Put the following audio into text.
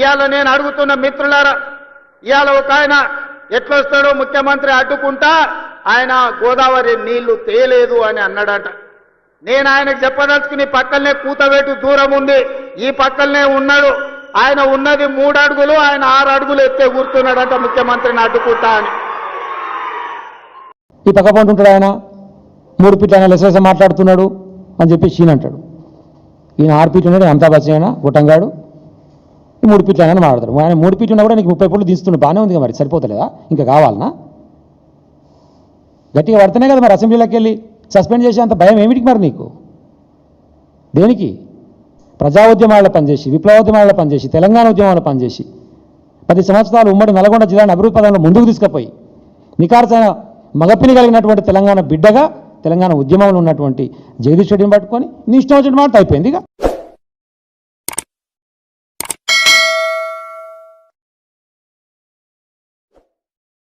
ఇవాళ నేను అడుగుతున్న మిత్రులారా ఇవాళ ఒక ఆయన ఎట్లొస్తాడో ముఖ్యమంత్రి అడ్డుకుంటా ఆయన గోదావరి నీళ్ళు తేలేదు అని అన్నాడట. నేను ఆయనకు చెప్పదలుచుకుని పక్కనే కూతబెట్టి దూరం ఉంది. ఈ పక్కనే ఉన్నాడు. ఆయన ఉన్నది మూడు అడుగులు ఆయన ఆరు అడుగులు ఎత్తే కూర్చున్నాడంట ముఖ్యమంత్రిని అడ్డుకుంటా అని. ఈ పక్క పంట ఉంటాడు ఆయన. మూడు ఫీట్లు ఆయన మాట్లాడుతున్నాడు అని చెప్పి షీన్ అంటాడు. ఈయన ఆరు ఫీట్లు ఉన్నాడు అంతా బస్ ఆయన గుట్టంగాడు మూడు ఫీట్లు ఆయన మాట్లాడతాడు ఆయన మూడు ఫీట్లు ఉన్నా కూడా నీకు ముప్పై ఫీట్లు తీస్తున్నాడు బాగానే ఉంది కదా మరి సరిపోతలేదా? ఇంకా కావాలనా? గట్టిగా పడితేనే కదా మరి అసెంబ్లీలోకి వెళ్ళి సస్పెండ్ చేసే అంత భయం ఏమిటికి మరి నీకు? దేనికి? ప్రజా ఉద్యమాల్లో పనిచేసి విప్లవోద్యమాల్లో పనిచేసి తెలంగాణ ఉద్యమాల్లో పనిచేసి పది సంవత్సరాలు ఉమ్మడి నల్గొండ జిల్లాను అభివృద్ధి పదంలో ముందుకు తీసుకుపోయి నికార్సైన మగపిని కలిగినటువంటి తెలంగాణ బిడ్డగా తెలంగాణ ఉద్యమంలో ఉన్నటువంటి జగదీష్ రెడ్డిని పట్టుకొని నీ ఇష్టం వచ్చిన మాట అయిపోయింది ఇక.